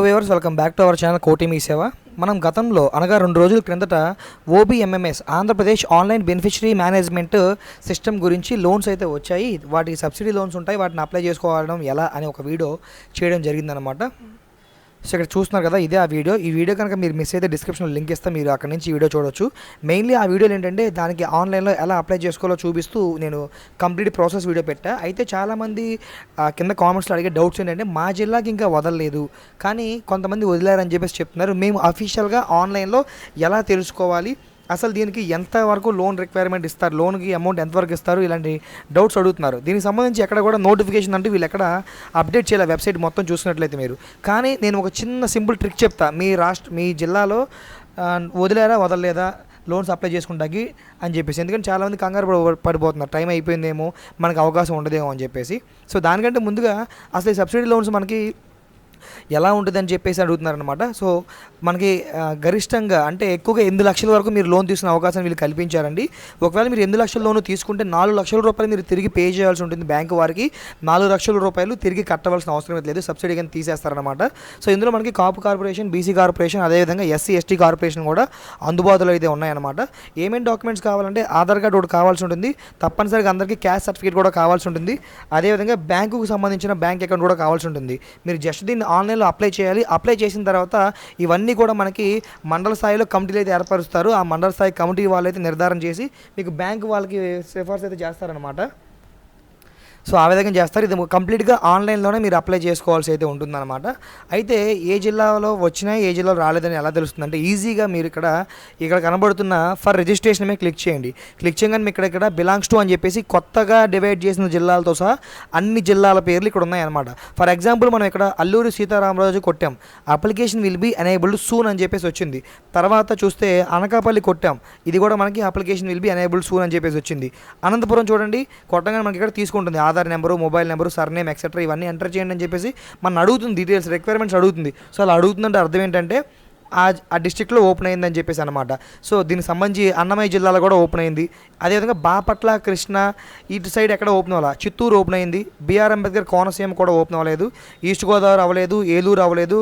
Viewers welcome back to our channel కోటి మీ సేవ మనం గతంలో అనగా రెండు రోజుల క్రిందట O B M M S Andhra Pradesh online beneficiary management system గురించి లోన్స్ అయితే వచ్చాయి. వాటికి సబ్సిడీ లోన్స్ ఉంటాయి. వాటిని అప్లై చేసుకోవడం ఎలా అని ఒక వీడియో చేయడం జరిగిందనమాట సో ఇక్కడ చూస్తున్నారు కదా ఇదే ఆ వీడియో. ఈ వీడియో కనుక మీరు మిస్ అయితే డిస్క్రిప్షన్లో లింక్ ఇస్తే మీరు అక్కడ నుంచి ఈ వీడియో చూడొచ్చు. మెయిన్లీ ఆ వీడియోలు ఏంటంటే దానికి ఆన్లైన్లో ఎలా అప్లై చేసుకోవాలో చూపిస్తూ నేను కంప్లీట్ ప్రాసెస్ వీడియో పెట్టా. అయితే చాలామంది కింద కామెంట్స్లో అడిగే డౌట్స్ ఏంటంటే మా జిల్లాకి ఇంకా వదలలేదు. కానీ కొంతమంది వదిలేరని చెప్పేసి చెప్తున్నారు. మేము అఫీషియల్గా ఆన్లైన్లో ఎలా తెలుసుకోవాలి? అసలు దీనికి ఎంత వరకు లోన్ రిక్వైర్మెంట్ ఇస్తారు? లోన్కి అమౌంట్ ఎంతవరకు ఇస్తారు? ఇలాంటి డౌట్స్ అడుగుతున్నారు. దీనికి సంబంధించి ఎక్కడ కూడా నోటిఫికేషన్ అంటే వీళ్ళు ఎక్కడ అప్డేట్ చేయాలి వెబ్సైట్ మొత్తం చూసినట్లయితే మీరు. కానీ నేను ఒక చిన్న సింపుల్ ట్రిక్ చెప్తా. మీ రాష్ట్ర మీ జిల్లాలో వదిలేరా వదలలేదా? లోన్స్ అప్లై చేసుకుంటాకి అని చెప్పేసి. ఎందుకంటే చాలామంది కంగారు పడి- పడిపోతున్నారు. టైం అయిపోయిందేమో మనకు అవకాశం ఉండదేమో అని చెప్పేసి. సో దానికంటే ముందుగా అసలు ఈ సబ్సిడీ లోన్స్ మనకి ఎలా ఉంటుందని చెప్పేసి అడుగుతున్నారనమాట సో మనకి గరిష్టంగా అంటే ఎక్కువగా ఎనిమిది లక్షల వరకు మీరు లోన్ తీసుకునే అవకాశం వీళ్ళు కల్పించారండి. ఒకవేళ మీరు ఎనిమిది లక్షల లోన్ తీసుకుంటే నాలుగు లక్షల రూపాయలు మీరు తిరిగి పే చేయాల్సి ఉంటుంది బ్యాంకు వారికి. నాలుగు లక్షల రూపాయలు తిరిగి కట్టవలసిన అవసరం అయితే లేదు. సబ్సిడీ కింద తీసేస్తారనమాట సో ఇందులో మనకి కాపు కార్పొరేషన్ బీసీ కార్పొరేషన్ అదేవిధంగా ఎస్సీ ఎస్టీ కార్పొరేషన్ కూడా అందుబాటులో అయితే ఉన్నాయన్నమాట. ఏమేమి డాక్యుమెంట్స్ కావాలంటే ఆధార్ కార్డు ఒకటి కావాల్సి ఉంటుంది. తప్పనిసరిగా అందరికీ క్యాష్ సర్టిఫికేట్ కూడా కావాల్సి ఉంటుంది. అదేవిధంగా బ్యాంకుకు సంబంధించిన బ్యాంక్ అకౌంట్ కూడా కావాల్సి ఉంటుంది. మీరు జస్ట్ దీన్ని ఆన్లైన్లో అప్లై చేయాలి. అప్లై చేసిన తర్వాత ఇవన్నీ కూడా మనకి మండల స్థాయిలో కమిటీలు అయితే ఏర్పరుస్తారు. ఆ మండల స్థాయి కమిటీ వాళ్ళు అయితే నిర్ధారణ చేసి మీకు బ్యాంక్ వాళ్ళకి సిఫార్సు అయితే చేస్తారనమాట సో ఆ విధంగా చేస్తారు. ఇది కంప్లీట్గా ఆన్లైన్లోనే మీరు అప్లై చేసుకోవాల్సి అయితే ఉంటుందన్నమాట. అయితే ఏ జిల్లాలో వచ్చినా ఏ జిల్లాలో రాలేదని ఎలా తెలుస్తుంది అంటే ఈజీగా మీరు ఇక్కడ ఇక్కడ కనబడుతున్న ఫర్ రిజిస్ట్రేషన్ మీద క్లిక్ చేయండి. క్లిక్ చేయగానే ఇక్కడ ఇక్కడ బిలాంగ్స్ టు అని చెప్పేసి కొత్తగా డివైడ్ చేసిన జిల్లాలతో సహా అన్ని జిల్లాల పేర్లు ఇక్కడ ఉన్నాయన్నమాట. ఫర్ ఎగ్జాంపుల్ మనం ఇక్కడ అల్లూరి సీతారామరాజు కొట్టాం. Application will be enabled soon అని చెప్పేసి వచ్చింది. తర్వాత చూస్తే అనకాపల్లి కొట్టాం. ఇది కూడా మనకి application will be enabled soon అని చెప్పేసి వచ్చింది. అనంతపురం చూడండి కొట్టగానే మనకి ఇక్కడ తీసుకుంటుంది. Aadhaar number mobile number surname etcetera ఇవన్నీ ఎంటర్ చేయండి అని చెప్పేసి మన అడుగుతుంది డీటెయిల్స్ రిక్వైర్మెంట్స్ అడుగుతుంది. సో అలా అడుగుతుందంటే అర్థం ఏంటంటే ఆ ఆ డిస్టిక్లో ఓపెన్ అయిందని చెప్పేసి అనమాట సో దీనికి సంబంధించి అన్నమయ్య జిల్లాలో కూడా ఓపెన్ అయింది. అదేవిధంగా బాపట్ల కృష్ణ ఇటు సైడ్ ఎక్కడ ఓపెన్ అవ్వాలి? చిత్తూరు ఓపెన్ అయింది. బీఆర్ అంబేద్కర్ కోనసీమ కూడా ఓపెన్ అవ్వలేదు. ఈస్ట్ గోదావరి అవ్వలేదు ఏలూరు అవ్వలేదు.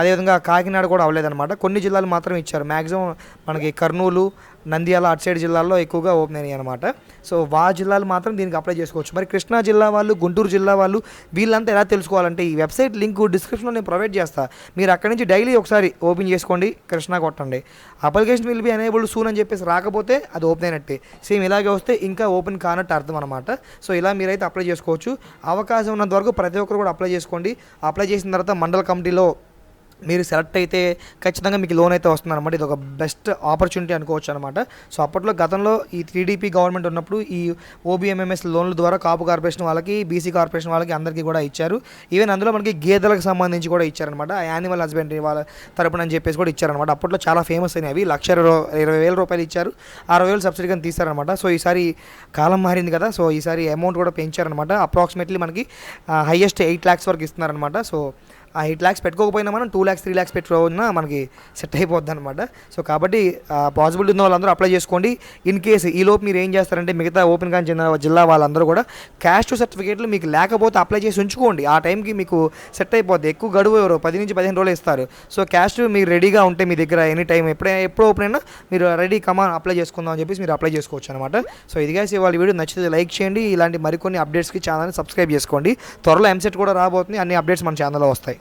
అదేవిధంగా కాకినాడ కూడా అవ్వలేదన్నమాట. కొన్ని జిల్లాలు మాత్రం ఇచ్చారు. మ్యాక్సిమం మనకి కర్నూలు నంద్యాల అటు సైడ్ జిల్లాల్లో ఎక్కువగా ఓపెన్ అయినాయి అనమాట సో వా జిల్లాలు మాత్రం దీనికి అప్లై చేసుకోవచ్చు. మరి కృష్ణా జిల్లా వాళ్ళు గుంటూరు జిల్లా వాళ్ళు వీళ్ళంతా ఎలా తెలుసుకోవాలంటే ఈ వెబ్సైట్ లింక్ డిస్క్రిప్షన్లో నేను ప్రొవైడ్ చేస్తా. మీరు అక్కడి నుంచి డైలీ ఒకసారి ఓపెన్ చేసుకోండి కృష్ణా కొట్టండి. Application will be enable soon అని చెప్పేసి రాకపోతే అది ఓపెన్ అయినట్టే. సేమ్ ఇలాగే వస్తే ఇంకా ఓపెన్ కానట్టు అర్థం అనమాట సో ఇలా మీరైతే అప్లై చేసుకోవచ్చు. అవకాశం ఉన్నంత వరకు ప్రతి ఒక్కరు కూడా అప్లై చేసుకోండి. అప్లై చేసిన తర్వాత మండల కమిటీలో మీరు సెలెక్ట్ అయితే ఖచ్చితంగా మీకు లోన్ అయితే వస్తుంది అనమాట ఇది ఒక బెస్ట్ ఆపర్చునిటీ అనుకోవచ్చు అనమాట సో అప్పట్లో గతంలో ఈ త్రీడీపీ గవర్నమెంట్ ఉన్నప్పుడు ఈ O B M M S లోన్ల ద్వారా కాపు కార్పొరేషన్ వాళ్ళకి బీసీ కార్పొరేషన్ వాళ్ళకి అందరికీ కూడా ఇచ్చారు. ఈవెన్ అందులో మనకి గేదెలకు సంబంధించి కూడా ఇచ్చారనమాట యానిమల్ హస్బెండరీ వాళ్ళ తరపున అని చెప్పేసి కూడా ఇచ్చారనమాట అప్పట్లో చాలా ఫేమస్ అయినవి లక్ష ఇరవై ఇరవై వేల రూపాయలు ఇచ్చారు. అరవై వేలు సబ్సిడీ కింద తీస్తారనమాట సో ఈసారి కాలం మారింది కదా. సో ఈసారి అమౌంట్ కూడా పెంచారనమాట అప్రాక్సిమేట్లీ మనకి హైయెస్ట్ ఎయిట్ ల్యాక్స్ వరకు ఇస్తున్నారనమాట సో ఆ ఎయిట్ ల్యాక్స్ పెట్టుకోకపోయినా మనం టూ ల్యాక్స్ త్రీ ల్యాక్స్ పెట్టుకున్నా మనకి సెట్ అయిపోద్ది అనమాట సో కాబట్టి పాసిబిలిటీ ఉన్న వాళ్ళందరూ అప్లై చేసుకోండి. ఇన్ కేసు ఈ లోపు మీరు ఏం చేస్తారంటే మిగతా ఓపెన్ కానీ చెందిన జిల్లా వాళ్ళందరూ కూడా క్యాష్ టు సర్టిఫికేట్లు మీకు లేకపోతే అప్లై చేసి ఉంచుకోండి. ఆ టైంకి మీకు సెట్ అయిపోద్ది. ఎక్కువ గడువు ఎవరు? పది నుంచి పదిహేను రోజులు ఇస్తారు. సో క్యాష్ మీరు రెడీగా ఉంటే మీ దగ్గర ఎనీ టైం ఎప్పుడైనా ఎప్పుడు ఓపెన్ అయినా మీరు రెడీ కమాన్ అప్లై చేసుకుందాం అని చెప్పేసి మీరు అప్లై చేసుకోవచ్చు అనమాట సో ఇదిగా వాళ్ళ వీడియో నచ్చితే లైక్ చేయండి. ఇలాంటి మరికొన్ని అప్డేట్స్కి ఛానల్ని సబ్స్క్రైబ్ చేసుకోండి. త్వరలో ఎంసెట్ కూడా రాబోతుంది. అన్ని అప్డేట్స్ మన ఛానల్లో వస్తాయి.